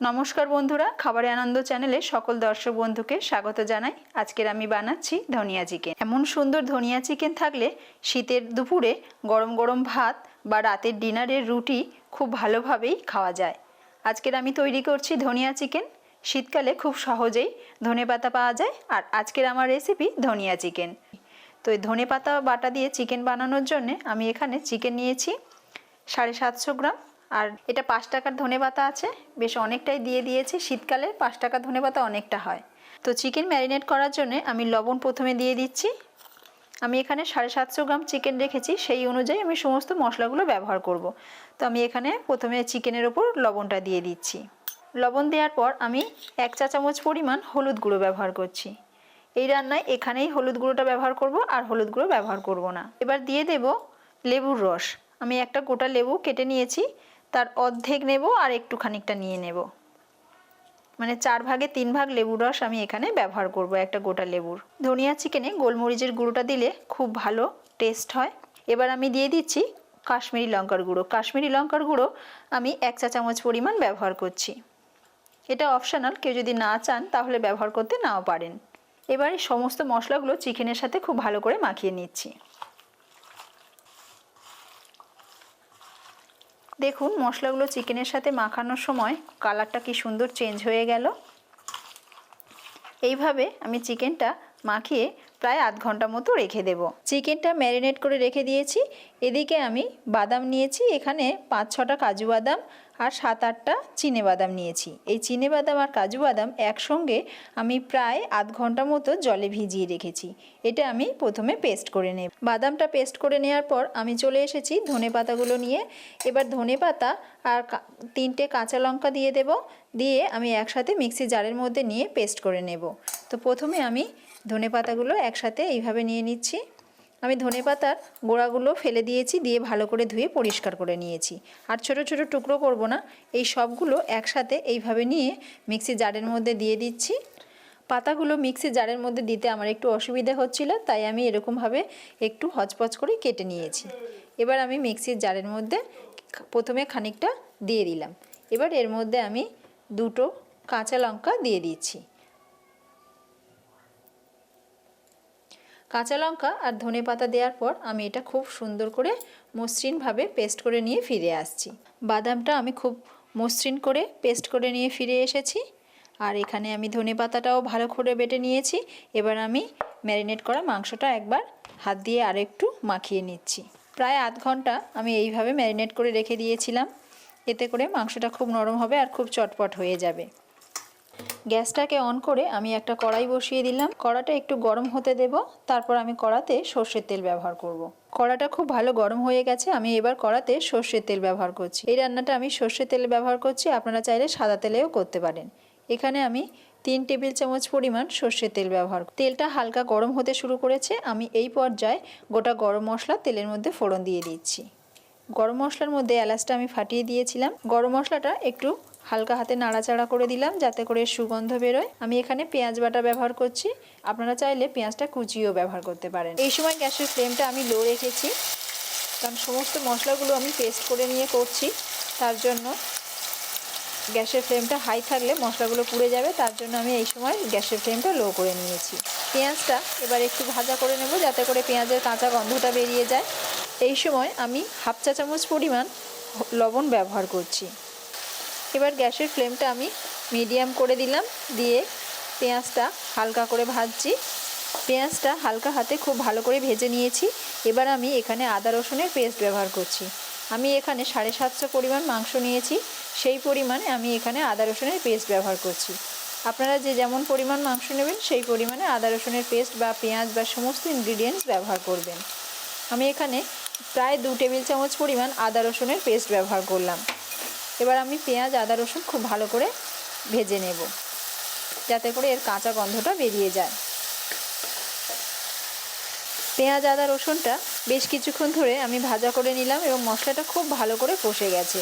নমস্কার বন্ধুরা, খাবারে আনন্দ চ্যানেলে সকল দর্শক বন্ধুকে স্বাগত জানাই। আজকের আমি বানাচ্ছি ধনিয়া চিকেন। এমন সুন্দর ধনিয়া চিকেন থাকলে শীতের দুপুরে গরম গরম ভাত বা রাতের ডিনারের রুটি খুব ভালোভাবেই খাওয়া যায়। আজকের আমি তৈরি করছি ধনিয়া চিকেন। শীতকালে খুব সহজেই ধনে পাতা পাওয়া যায় আর আজকের আমার রেসিপি ধনিয়া চিকেন। তো এই ধনে পাতা বাটা দিয়ে চিকেন বানানোর জন্যে আমি এখানে চিকেন নিয়েছি সাড়ে সাতশো গ্রাম। আর এটা পাঁচ টাকার ধনে পাতা আছে। বেশ অনেকটাই দিয়ে দিয়েছি। শীতকালে পাঁচ টাকার ধনে পাতা অনেকটা হয়। তো চিকেন ম্যারিনেট করার জন্য আমি লবণ প্রথমে দিয়ে দিচ্ছি। আমি এখানে সাড়ে সাতশো গ্রাম চিকেন রেখেছি। সেই অনুযায়ী আমি সমস্ত মশলাগুলো ব্যবহার করব। তো আমি এখানে প্রথমে চিকেনের ওপর লবণটা দিয়ে দিচ্ছি। লবণ দেওয়ার পর আমি এক চা চামচ পরিমাণ হলুদ গুঁড়ো ব্যবহার করছি। এই রান্নায় এখানেই হলুদ গুঁড়োটা ব্যবহার করব আর হলুদ গুঁড়ো ব্যবহার করব না। এবার দিয়ে দেব লেবুর রস। আমি একটা গোটা লেবু কেটে নিয়েছি। তার অর্ধেক নেব আর একটু খানিকটা নিয়ে নেব। মানে চার ভাগে তিন ভাগ লেবুর রস আমি এখানে ব্যবহার করব, একটা গোটা লেবুর। ধনিয়া চিকেনে গোলমরিচের গুঁড়োটা দিলে খুব ভালো টেস্ট হয়। এবার আমি দিয়ে দিচ্ছি কাশ্মীরি লঙ্কার গুঁড়ো। কাশ্মীরি লঙ্কার গুঁড়ো আমি এক চা চামচ পরিমাণ ব্যবহার করছি। এটা অপশানাল, কেউ যদি না চান তাহলে ব্যবহার করতে নাও পারেন। এবার সমস্ত মশলাগুলো চিকেনের সাথে খুব ভালো করে মাখিয়ে নিচ্ছি। দেখুন, মশলাগুলো চিকেনের সাথে মাখানোর সময় কালারটা কি সুন্দর চেঞ্জ হয়ে গেল। এইভাবে আমি চিকেনটা মাখিয়ে প্রায় আধ ঘণ্টা মতো রেখে দেব। চিকেনটা ম্যারিনেট করে রেখে দিয়েছি। এদিকে আমি বাদাম নিয়েছি, এখানে পাঁচ ছটা কাজু বাদাম আর সাত আটটা চিনে বাদাম নিয়েছি। এই চিনে বাদাম আর কাজু বাদাম একসঙ্গে আমি প্রায় আধ ঘণ্টা মতো জলে ভিজিয়ে রেখেছি। এটা আমি প্রথমে পেস্ট করে নেব। বাদামটা পেস্ট করে নেওয়ার পর আমি চলে এসেছি ধনে পাতাগুলো নিয়ে। এবার ধনে পাতা আর তিনটে কাঁচা লঙ্কা দিয়ে দেব। দিয়ে আমি একসাথে মিক্সি জারের মধ্যে নিয়ে পেস্ট করে নেব। তো প্রথমে আমি ধনে পাতাগুলো একসাথে এইভাবে নিয়ে নিচ্ছি। আমি ধনে পাতার গোড়াগুলো ফেলে দিয়েছি, দিয়ে ভালো করে ধুয়ে পরিষ্কার করে নিয়েছি। আর ছোট ছোট টুকরো করব না, এই সবগুলো একসাথে এইভাবে নিয়ে মিক্সি জারের মধ্যে দিয়ে দিচ্ছি। পাতাগুলো মিক্সি জারের মধ্যে দিতে আমার একটু অসুবিধা হচ্ছিল, তাই আমি এরকমভাবে একটু হচপচ করে কেটে নিয়েছি। এবার আমি মিক্সির জারের মধ্যে প্রথমে খানিকটা দিয়ে দিলাম। এবার এর মধ্যে আমি দুটো কাঁচা লঙ্কা দিয়ে দিচ্ছি। কাঁচা লঙ্কা আর ধনে পাতা দেওয়ার পর আমি এটা খুব সুন্দর করে মসৃণভাবে পেস্ট করে নিয়ে ফিরে আসছি। বাদামটা আমি খুব মসৃণ করে পেস্ট করে নিয়ে ফিরে এসেছি। আর এখানে আমি ধনে পাতাটাও ভালো করে বেটে নিয়েছি। এবার আমি ম্যারিনেট করা মাংসটা একবার হাত দিয়ে আর একটু মাখিয়ে নিচ্ছি। প্রায় আধ ঘণ্টা আমি এইভাবে ম্যারিনেট করে রেখে দিয়েছিলাম। এতে করে মাংসটা খুব নরম হবে আর খুব চটপট হয়ে যাবে। গ্যাসটাকে অন করে আমি একটা কড়াই বসিয়ে দিলাম। কড়াটা একটু গরম হতে দেব, তারপর আমি কড়াতে সর্ষের তেল ব্যবহার করব। কড়াটা খুব ভালো গরম হয়ে গেছে, আমি এবার কড়াতে সর্ষের তেল ব্যবহার করছি। এই রান্নাটা আমি সর্ষের তেল ব্যবহার করছি, আপনারা চাইলে সাদা তেলেও করতে পারেন। এখানে আমি তিন টেবিল চামচ পরিমাণ সর্ষের তেল ব্যবহার তেলটা হালকা গরম হতে শুরু করেছে, আমি এই পর্যায়ে গোটা গরম মশলা তেলের মধ্যে ফোড়ন দিয়ে দিচ্ছি। গরম মশলার মধ্যে এলাচটা আমি ফাটিয়ে দিয়েছিলাম। গরম মশলাটা একটু হালকা হাতে নাড়াচাড়া করে দিলাম যাতে করে সুগন্ধ বেরোয়। আমি এখানে পেঁয়াজ বাটা ব্যবহার করছি। আপনারা চাইলে পেঁয়াজটা কুচিও ব্যবহার করতে পারেন। এই সময় গ্যাসের ফ্লেমটা আমি লো রেখেছি। কারণ সমস্ত মশলাগুলো আমি পেস্ট করে নিয়ে করছি। তার জন্য গ্যাসের ফ্লেমটা হাই থাকলে মশলাগুলো পুড়ে যাবে। তার জন্য আমি এই সময় গ্যাসের ফ্লেমটা লো করে নিয়েছি। পেঁয়াজটা এবার একটু ভাজা করে নেব যাতে করে পেঁয়াজের কাঁচা গন্ধটা বেরিয়ে যায়। এই সময় আমি হাফ চা চামচ পরিমাণ লবণ ব্যবহার করছি। এবার গ্যাসের ফ্লেমটা আমি মিডিয়াম করে দিলাম, দিয়ে পেঁয়াজটা হালকা করে ভাজছি। পেঁয়াজটা হালকা হাতে খুব ভালো করে ভেজে নিয়েছি। এবার আমি এখানে আদা রসুনের পেস্ট ব্যবহার করছি। আমি এখানে সাড়ে সাতশো পরিমাণ মাংস নিয়েছি। সেই পরিমাণে আমি এখানে আদা রসুনের পেস্ট ব্যবহার করছি। আপনারা যে যেমন পরিমাণ মাংস নেবেন, সেই পরিমাণে আদা রসুনের পেস্ট বা পেঁয়াজ বা সমস্ত ইনগ্রিডিয়েন্টস ব্যবহার করবেন। আমি এখানে প্রায় দু টেবিল চামচ পরিমাণ আদা রসুনের পেস্ট ব্যবহার করলাম। এবার আমি পেঁয়াজ, আদা, রসুন খুব ভালো করে ভেজে নেব, যাতে করে এর কাঁচা গন্ধটা বেরিয়ে যায়। পেঁয়াজ, আদা, রসুনটা বেশ কিছুক্ষণ ধরে আমি ভাজা করে নিলাম এবং মশলাটা খুব ভালো করে কষে গেছে।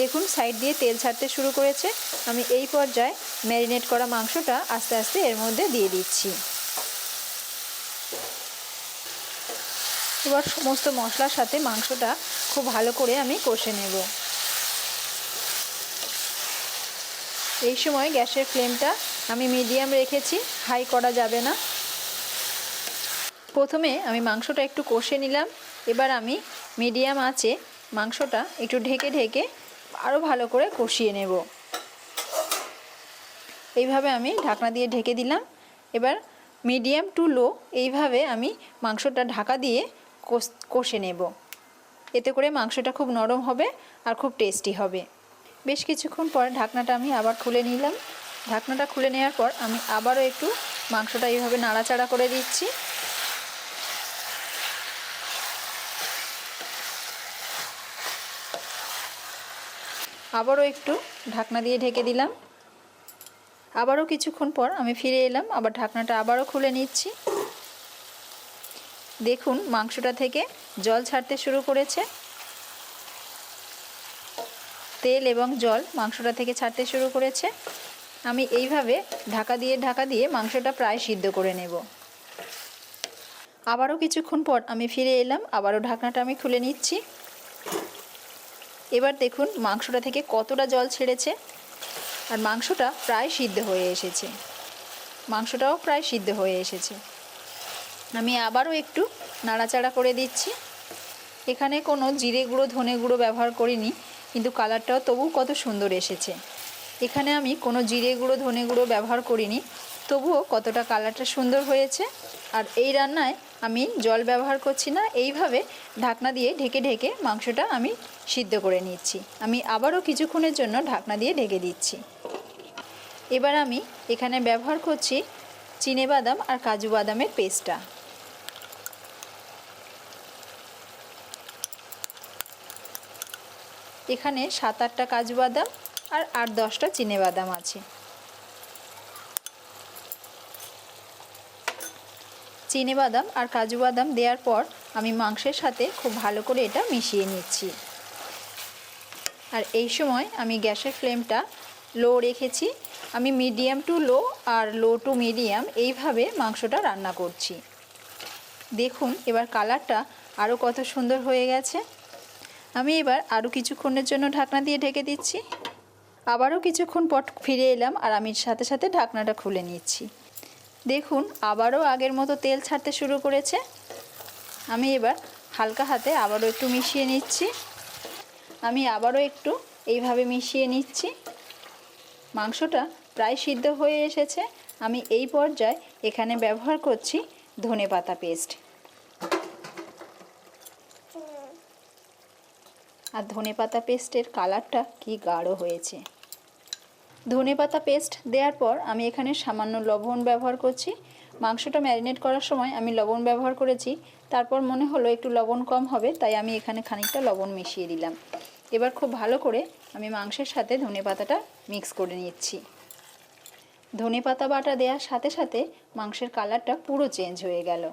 দেখুন, সাইড দিয়ে তেল ছাড়তে শুরু করেছে। আমি এই পর্যায়ে ম্যারিনেট করা মাংসটা আস্তে আস্তে এর মধ্যে দিয়ে দিচ্ছি। এবার সমস্ত মশলার সাথে মাংসটা খুব ভালো করে আমি কষে নেব। এই সময় গ্যাসের ফ্লেমটা আমি মিডিয়াম রেখেছি, হাই করা যাবে না। প্রথমে আমি মাংসটা একটু কষে নিলাম, এবার আমি মিডিয়াম আঁচে মাংসটা একটু ঢেকে ঢেকে আরও ভালো করে কষিয়ে নেব। এইভাবে আমি ঢাকনা দিয়ে ঢেকে দিলাম, এবার মিডিয়াম টু লো এইভাবে আমি মাংসটা ঢাকা দিয়ে কষ- কষে নেব। এতে করে মাংসটা খুব নরম হবে আর খুব টেস্টি হবে। বেশ কিছুক্ষণ পর ঢাকনাটা আমি আবার খুলে নিলাম। ঢাকনাটা খুলে নেওয়ার পর আমি আবারও একটু মাংসটা এইভাবে নাড়াচাড়া করে দিচ্ছি। আবারও একটু ঢাকনা দিয়ে ঢেকে দিলাম। আবারও কিছুক্ষণ পর আমি ফিরে এলাম, আবার ঢাকনাটা আবারও খুলে নিচ্ছি। দেখুন, মাংসটা থেকে জল ছাড়তে শুরু করেছে। তেল এবং জল মাংসটা থেকে ছাড়তে শুরু করেছে। আমি এইভাবে ঢাকা দিয়ে ঢাকা দিয়ে মাংসটা প্রায় সিদ্ধ করে নেব। আবারও কিছুক্ষণ পর আমি ফিরে এলাম, আবারও ঢাকনাটা আমি খুলে নিচ্ছি। এবার দেখুন মাংসটা থেকে কতটা জল ছেড়েছে আর মাংসটা প্রায় সিদ্ধ হয়ে এসেছে। মাংসটাও প্রায় সিদ্ধ হয়ে এসেছে। আমি আবারও একটু নাড়াচাড়া করে দিচ্ছি। এখানে কোনো জিরে গুঁড়ো, ধনে গুঁড়ো ব্যবহার করিনি। কিন্তু কালারটাও তবু কত সুন্দর এসেছে। এখানে আমি কোনো জিরে গুঁড়ো, ধনে গুঁড়ো ব্যবহার করিনি, তবুও কতটা কালারটা সুন্দর হয়েছে। আর এই রান্নায় আমি জল ব্যবহার করছি না, এইভাবে ঢাকনা দিয়ে ঢেকে ঢেকে মাংসটা আমি সিদ্ধ করে নিচ্ছি। আমি আবারও কিছুক্ষণের জন্য ঢাকনা দিয়ে ঢেকে দিচ্ছি। এবার আমি এখানে ব্যবহার করছি চিনে বাদাম আর কাজু বাদামের পেস্টটা। এখানে সাত আটটা কাজু বাদাম আর আট দশটা চিনে বাদাম আছে। চিনে বাদাম আর কাজু বাদাম দেওয়ার পর আমি মাংসের সাথে খুব ভালো করে এটা মিশিয়ে নিচ্ছি। আর এই সময় আমি গ্যাসের ফ্লেমটা লো রেখেছি। আমি মিডিয়াম টু লো আর লো টু মিডিয়াম এইভাবে মাংসটা রান্না করছি। দেখুন, এবার কালারটা আরও কত সুন্দর হয়ে গেছে। আমি এবার আরও কিছুক্ষণের জন্য ঢাকনা দিয়ে ঢেকে দিচ্ছি। আবারও কিছুক্ষণ পর ফিরে এলাম আর আমি সাথে সাথে ঢাকনাটা খুলে নিচ্ছি। দেখুন, আবারও আগের মতো তেল ছাড়তে শুরু করেছে। আমি এবার হালকা হাতে আবারও একটু মিশিয়ে নিচ্ছি। আমি আবারও একটু এইভাবে মিশিয়ে নিচ্ছি। মাংসটা প্রায় সিদ্ধ হয়ে এসেছে। আমি এই পর্যায়ে এখানে ব্যবহার করছি ধনে পাতা পেস্ট। আর ধনে পাতা পেস্টের কালারটা কি গাঢ় হয়েছে। ধনে পাতা পেস্ট দেওয়ার পর আমি এখানে সামান্য লবণ ব্যবহার করছি। মাংসটা ম্যারিনেট করার সময় আমি লবণ ব্যবহার করেছি। তারপর মনে হলো একটু লবণ কম হবে, তাই আমি এখানে খানিকটা লবণ মিশিয়ে দিলাম। এবার খুব ভালো করে আমি মাংসের সাথে ধনে পাতাটা মিক্স করে নিচ্ছি। ধনে পাতা বাটা দেওয়ার সাথে সাথে মাংসের কালারটা পুরো চেঞ্জ হয়ে গেল।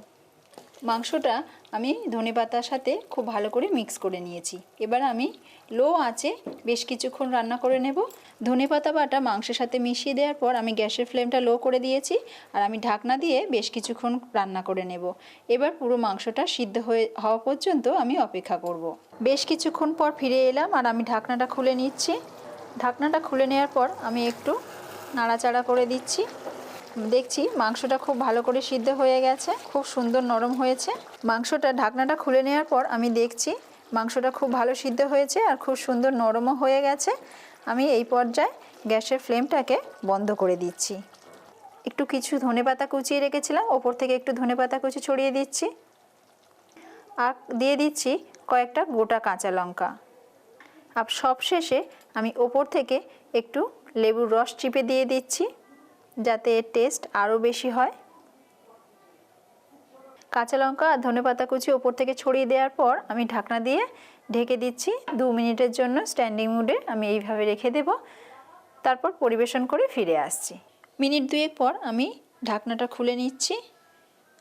মাংসটা আমি ধনে পাতার সাথে খুব ভালো করে মিক্স করে নিয়েছি। এবার আমি লো আঁচে বেশ কিছুক্ষণ রান্না করে নেব। ধনে পাতা বাটা মাংসের সাথে মিশিয়ে দেওয়ার পর আমি গ্যাসের ফ্লেমটা লো করে দিয়েছি আর আমি ঢাকনা দিয়ে বেশ কিছুক্ষণ রান্না করে নেব। এবার পুরো মাংসটা সিদ্ধ হয়ে হওয়া পর্যন্ত আমি অপেক্ষা করব। বেশ কিছুক্ষণ পর ফিরে এলাম আর আমি ঢাকনাটা খুলে নিচ্ছি। ঢাকনাটা খুলে নেওয়ার পর আমি একটু নাড়াচাড়া করে দিচ্ছি। দেখছি মাংসটা খুব ভালো করে সিদ্ধ হয়ে গেছে, খুব সুন্দর নরম হয়েছে। মাংসটা ঢাকনাটা খুলে নেওয়ার পর আমি দেখছি মাংসটা খুব ভালো সিদ্ধ হয়েছে আর খুব সুন্দর নরমও হয়ে গেছে। আমি এই পর্যায়ে গ্যাসের ফ্লেমটাকে বন্ধ করে দিচ্ছি। একটু কিছু ধনেপাতা কুচিয়ে রেখেছিলাম, ওপর থেকে একটু ধনেপাতা কুচি ছড়িয়ে দিচ্ছি। আর দিয়ে দিচ্ছি কয়েকটা গোটা কাঁচা লঙ্কা। আর সবশেষে আমি ওপর থেকে একটু লেবুর রস চিপে দিয়ে দিচ্ছি। যাতে এর টেস্ট আরও বেশি হয়। কাঁচা লঙ্কা আর ধনে পাতা কুচি ওপর থেকে ছড়িয়ে দেওয়ার পর আমি ঢাকনা দিয়ে ঢেকে দিচ্ছি। দু মিনিটের জন্য স্ট্যান্ডিং মুডে আমি এইভাবে রেখে দেব। তারপর পরিবেশন করে ফিরে আসছি। মিনিট দুয়েক পর আমি ঢাকনাটা খুলে নিচ্ছি।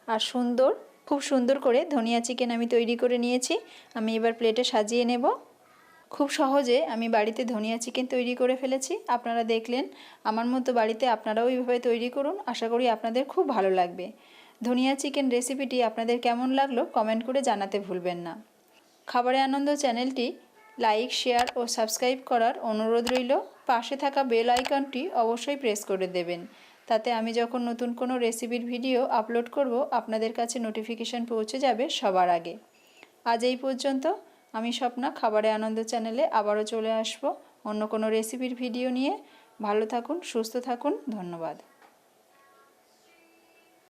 আর সুন্দর, খুব সুন্দর করে ধনিয়া চিকেন আমি তৈরি করে নিয়েছি। আমি এবার প্লেটে সাজিয়ে নেব। খুব সহজে আমি বাড়িতে ধনিয়া চিকেন তৈরি করে ফেলেছি। আপনারা দেখলেন, আমার মতো বাড়িতে আপনারাও এইভাবে তৈরি করুন। আশা করি আপনাদের খুব ভালো লাগবে। ধনিয়া চিকেন রেসিপিটি আপনাদের কেমন লাগল কমেন্ট করে জানাতে ভুলবেন না। খাবারে আনন্দ চ্যানেলটি লাইক, শেয়ার ও সাবস্ক্রাইব করার অনুরোধ রইল। পাশে থাকা বেল আইকনটি অবশ্যই প্রেস করে দেবেন। তাতে আমি যখন নতুন কোনো রেসিপির ভিডিও আপলোড করব, আপনাদের কাছে নোটিফিকেশান পৌঁছে যাবে সবার আগে। আজ এই পর্যন্ত। আমি স্বপ্না খাবারে আনন্দ চ্যানেলে আবারও চলে আসব অন্য কোনো রেসিপির ভিডিও নিয়ে। ভালো থাকুন, সুস্থ থাকুন, ধন্যবাদ।